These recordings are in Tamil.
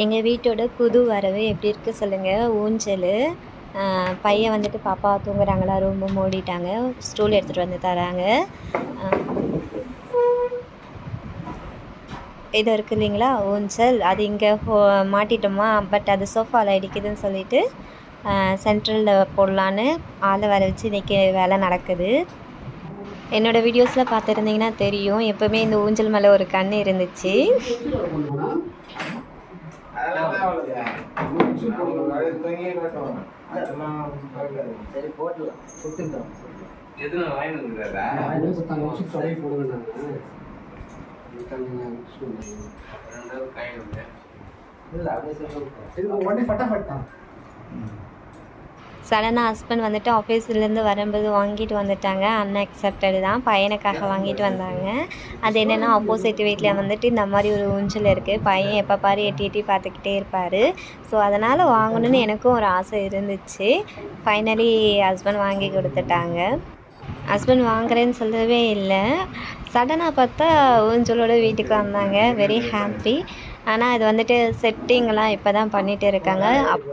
எங்கள் வீட்டோட புது வரவு எப்படி இருக்குது சொல்லுங்கள் ஊஞ்சல் பையன் வந்துட்டு பாப்பா தூங்குறாங்களா ரொம்ப மூடிட்டாங்க. ஸ்டூல் எடுத்துகிட்டு வந்து தராங்க. இது இருக்குது இல்லைங்களா? ஊஞ்சல். அது இங்கே ஹோ மாட்டிட்டோமா? பட் அது சோஃபாவில் இடிக்குதுன்னு சொல்லிட்டு சென்ட்ரலில் போடலான்னு ஆளை வர வச்சு இன்றைக்கி வேலை நடக்குது. என்னோடய வீடியோஸில் பார்த்துருந்தீங்கன்னா தெரியும். எப்போவுமே இந்த ஊஞ்சல் மேலே ஒரு கண் இருந்துச்சு. சரி போட்டுலாம் கொடுத்துட்டோம். எதுனா வாங்கி வந்துருக்காரா? ரெண்டாவது காயின் வந்து. இல்லை அப்படியே சொல்லுங்க. உடனே ஃபட்டாஃபட் தான் சடனாக ஹஸ்பண்ட் வந்துட்டு ஆஃபீஸ்லேருந்து வரும்போது வாங்கிட்டு வந்துட்டாங்க. அன்அக்செப்டடு தான். பையனுக்காக வாங்கிட்டு வந்தாங்க. அது என்னென்னா ஆப்போசிட் வீட்டில் வந்துட்டு இந்த மாதிரி ஒரு ஊஞ்சல் இருக்குது பையன் எப்போ பாரு எட்டி எட்டி பார்த்துக்கிட்டே இருப்பார். ஸோ அதனால் வாங்கணும்னு எனக்கும் ஒரு ஆசை இருந்துச்சு. ஃபைனலி ஹஸ்பண்ட் வாங்கி கொடுத்துட்டாங்க. ஹஸ்பண்ட் வாங்குறேன்னு சொல்லவே இல்லை. சடனாக பார்த்தா ஊஞ்சலோட வீட்டுக்கு வந்தாங்க. வெரி ஹாப்பி ஆனால் இது வந்துட்டு செட்டிங்லாம் இப்போ தான் பண்ணிகிட்டு இருக்காங்க. அப்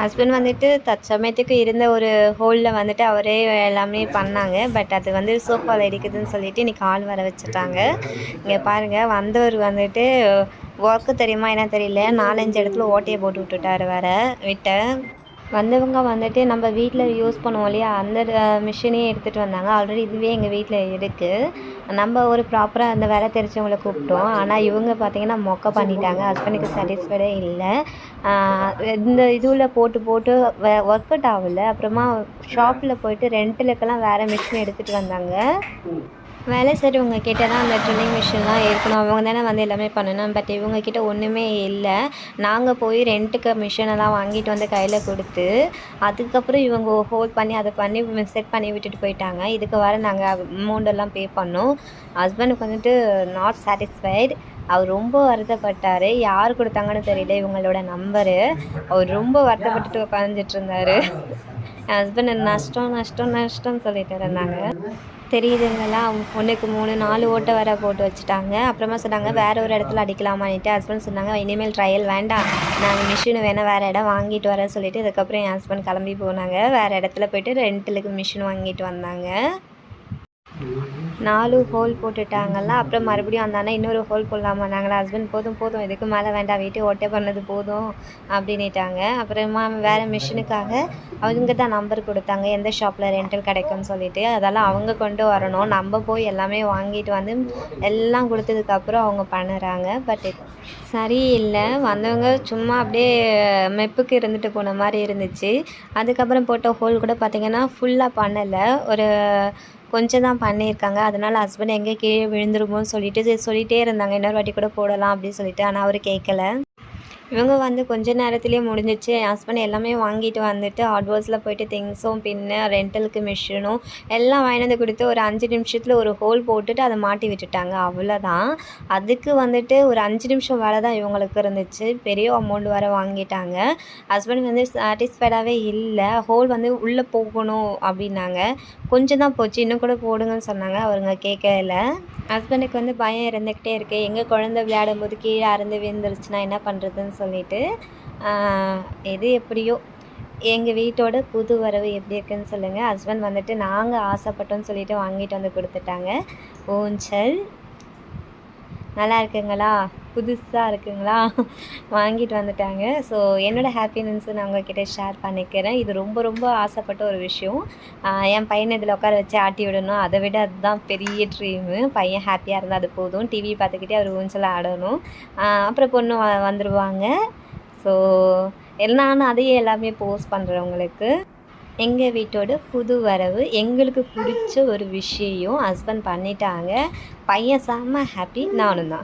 ஹஸ்பண்ட் வந்துட்டு தற்சமயத்துக்கு இருந்த ஒரு ஹோலில் வந்துட்டு அவரே எல்லாமே பண்ணாங்க. பட் அது வந்து சோஃபாவில் இடிக்குதுன்னு சொல்லிட்டு இன்றைக்கி ஆள் வர வச்சுட்டாங்க. இங்கே பாருங்கள் வந்தவர் வந்துட்டு ஒர்க்கு தெரியுமா என்ன தெரியல. நாலஞ்சு இடத்துல ஓட்டையை போட்டு விட்டுட்டாரு வேறு. விட்ட வந்தவங்க வந்துட்டு நம்ம வீட்டில் யூஸ் பண்ணுவோம் இல்லையா? அந்த மிஷினே எடுத்துகிட்டு வந்தாங்க. ஆல்ரெடி இதுவே எங்கள் வீட்டில் இருக்குது நம்ம ஒரு ப்ராப்பராக அந்த வேலை தெரிஞ்சவங்களை கூப்பிட்டோம். ஆனால் இவங்க பார்த்திங்கன்னா மொக்க பண்ணிட்டாங்க. ஹஸ்பண்டுக்கு சாட்டிஸ்ஃபைடே இல்லை. இந்த இதுவில் போட்டு போட்டு ஒர்க் அவுட் ஆகலை. அப்புறமா ஷாப்பில் போயிட்டு ரெண்ட்டலுக்கெல்லாம் வேறு மிஷின் எடுத்துகிட்டு வந்தாங்க. வேலை செய்கிறவங்க கிட்ட தான் அந்த ட்ரில்லிங் மிஷின்லாம் இருக்கணும். அவங்க தானே வந்து எல்லாமே பண்ணணும். பட் இவங்க கிட்ட ஒன்றுமே இல்லை. நாங்கள் போய் ரெண்ட்டுக்கு மிஷினெல்லாம் வாங்கிட்டு வந்து கையில் கொடுத்து அதுக்கப்புறம் இவங்க ஹோல்ட் பண்ணி அதை பண்ணி செட் பண்ணி விட்டுட்டு போயிட்டாங்க. இதுக்கு வர நாங்கள் அமௌண்டெல்லாம் பே பண்ணோம். ஹஸ்பண்டுக்கு வந்துட்டு நாட் சாட்டிஸ்ஃபைடு அவர் ரொம்ப வருத்தப்பட்டார். யார் கொடுத்தாங்கன்னு தெரியல இவங்களோட நம்பரு அவர் ரொம்ப வருத்தப்பட்டுட்டு உட்காந்துட்டு இருந்தார். என் ஹஸ்பண்ட் நஷ்டம் நஷ்டம் நஷ்டம்னு சொல்லிட்டு இருந்தாங்க தெரியுதுங்களா அவங்க பொண்ணுக்கு மூணு நாலு ஓட்டை வர போட்டு வச்சுட்டாங்க. அப்புறமா சொன்னாங்க வேற ஒரு இடத்துல அடிக்கலாமான்ட்டு ஹஸ்பண்ட் சொன்னாங்க இனிமேல் ட்ரையல் வேண்டாம். நாங்கள் மிஷின் வேணால் வேறு இடம் வாங்கிட்டு வரேன் சொல்லிட்டு இதுக்கப்புறம் என் ஹஸ்பண்ட் கிளம்பி போனாங்க. வேறு இடத்துல போயிட்டு ரெண்ட்டுக்கு மிஷின் வாங்கிட்டு வந்தாங்க. நாலு ஹோல் போட்டுட்டாங்கல்ல அப்புறம் மறுபடியும் அந்த அண்ணன் இன்னொரு ஹோல் போடலாமா நாங்களே ஹஸ்பண்ட் போதும் போதும் இதுக்கு மேலே வேண்டாம் வீட்டு ஓட்டை பண்ணது போதும் அப்படின்னுட்டாங்க. அப்புறமா வேறு மிஷினுக்காக அவங்க தான் நம்பர் கொடுத்தாங்க எந்த ஷாப்பில் ரெண்டல் கிடைக்கும்னு சொல்லிட்டு. அதெல்லாம் அவங்க கொண்டு வரணும். நம்ம போய் எல்லாமே வாங்கிட்டு வந்து எல்லாம் கொடுத்ததுக்கப்புறம் அவங்க பண்ணுறாங்க. பட் சரியில்லை. வந்தவங்க சும்மா அப்படியே மெப்புக்கு இருந்துட்டு போன மாதிரி இருந்துச்சு. அதுக்கப்புறம் போட்ட ஹோல் கூட பார்த்திங்கன்னா ஃபுல்லாக பண்ணலை. ஒரு கொஞ்சம் தான் பண்ணியிருக்காங்க. அதனால் ஹஸ்பண்ட் எங்கே கீழே விழுந்துருமோன்னு சொல்லிட்டு சொல்லிகிட்டே இருந்தாங்க. இன்னொரு வாட்டி கூட போடலாம் அப்படின்னு சொல்லிட்டு ஆனால் அவர் கேட்கல இவங்க வந்து கொஞ்ச நேரத்துலேயே முடிஞ்சிச்சு என் ஹஸ்பண்ட் எல்லாமே வாங்கிட்டு வந்துட்டு ஹார்ட்வேர்ஸில் போயிட்டு திங்ஸும் பின்ன ரெண்டலுக்கு மிஷினும் எல்லாம் வாங்கிட்டு வந்து கொடுத்து ஒரு அஞ்சு நிமிஷத்தில் ஒரு ஹோல் போட்டுட்டு அதை மாட்டி விட்டுட்டாங்க. அவ்வளோதான் அதுக்கு வந்துட்டு ஒரு அஞ்சு நிமிஷம் வேலை தான் இவங்களுக்கு இருந்துச்சு. பெரிய அமௌண்ட் வர வாங்கிட்டாங்க. ஹஸ்பண்ட் வந்து சாட்டிஸ்ஃபைடாகவே இல்லை. ஹோல் வந்து உள்ளே போகணும் அப்படின்னாங்க. கொஞ்சம் தான் போச்சு. இன்னும் கூட போடுங்கன்னு சொன்னாங்க. அவருங்க கேட்கல. ஹஸ்பண்டுக்கு வந்து பயம் இருந்துக்கிட்டே இருக்குது எங்கள் குழந்தை விளையாடும் போது கீழே அறுந்து விழுந்துருச்சுன்னா என்ன பண்ணுறதுன்னு சொல்லிட்டு எது எப்படியோ எங்கள் வீட்டோட புது வரவு எப்படி இருக்குன்னு சொல்லுங்கள் ஹஸ்பண்ட் வந்துட்டு நாங்கள் ஆசைப்பட்டோன்னு சொல்லிட்டு வாங்கிட்டு வந்து கொடுத்துட்டாங்க. ஊஞ்சல். நல்லா இருக்குங்களா? புதுசாக இருக்குங்களா? வாங்கிட்டு வந்துட்டாங்க. ஸோ என்னோடய ஹாப்பினஸ்ஸை நான் உங்ககிட்ட ஷேர் பண்ணிக்கிறேன். இது ரொம்ப ரொம்ப ஆசைப்பட்ட ஒரு விஷயம். என் பையனை இதில் உட்கார வச்சு ஆட்டி விடணும். அதை விட அதுதான் பெரிய ட்ரீமு பையன் ஹாப்பியாக இருந்தால் அது போதும். டிவி பார்த்துக்கிட்டே அவர் ஊஞ்சல் ஆடணும். அப்புறம் பொண்ணு வந்துடுவாங்க ஸோ நானும் அதையே எல்லாமே போஸ்ட் பண்ணுறவங்களுக்கு எங்கள் வீட்டோட புது வரவு எங்களுக்கு பிடிச்ச ஒரு விஷயம். ஹஸ்பண்ட் பண்ணிட்டாங்க. பையன் செம்ம ஹாப்பி நானும் தான்.